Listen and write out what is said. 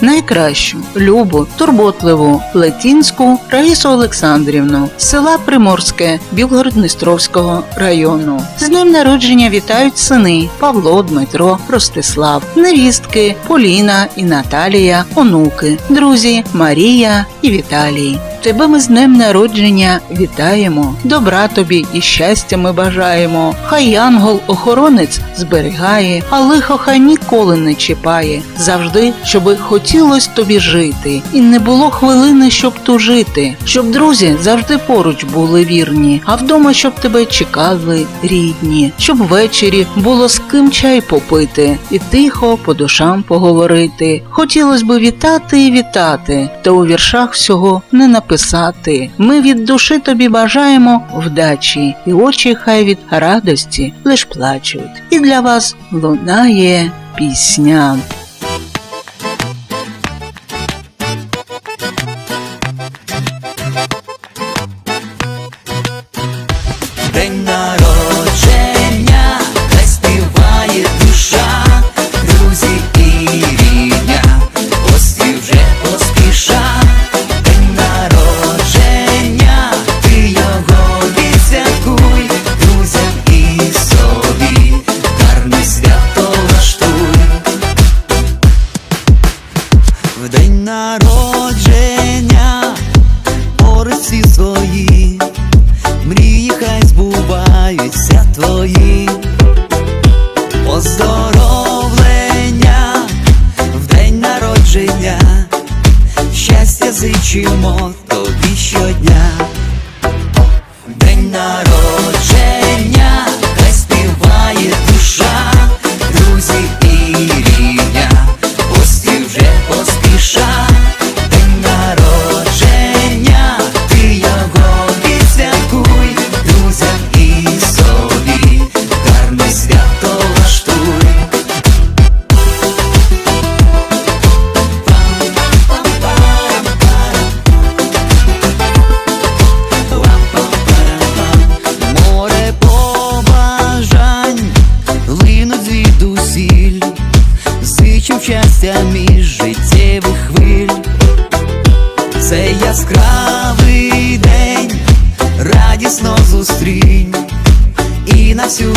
найкращу, любу, турботливу Летінську Раїсу Олександрівну села Приморське Білгород-Дністровського району. З ним народження вітають сини Павло, Дмитро, Ростислав, невістки Поліна і Наталія, онуки, друзі Марія і Віталій. Тебе ми з днем народження вітаємо, добра тобі і щастя ми бажаємо. Хай янгол-охоронець зберігає, а лихо хай ніколи не чіпає. Завжди, щоби хотілось тобі жити, і не було хвилини, щоб тужити, щоб друзі завжди поруч були вірні, а вдома щоб тебе чекали рідні, щоб ввечері було з ким чай попити. І тихо по душам поговорити. Хотілось би вітати і вітати, та у віршах всього не написати. Ми від душі тобі бажаємо вдачі, і очі хай від радості лиш плачуть. І для вас лунає пісня. Поздоровлення в день народження, щастя зичимо тобі щодня. День народження, яскравий день, радісно зустрінь і на всю.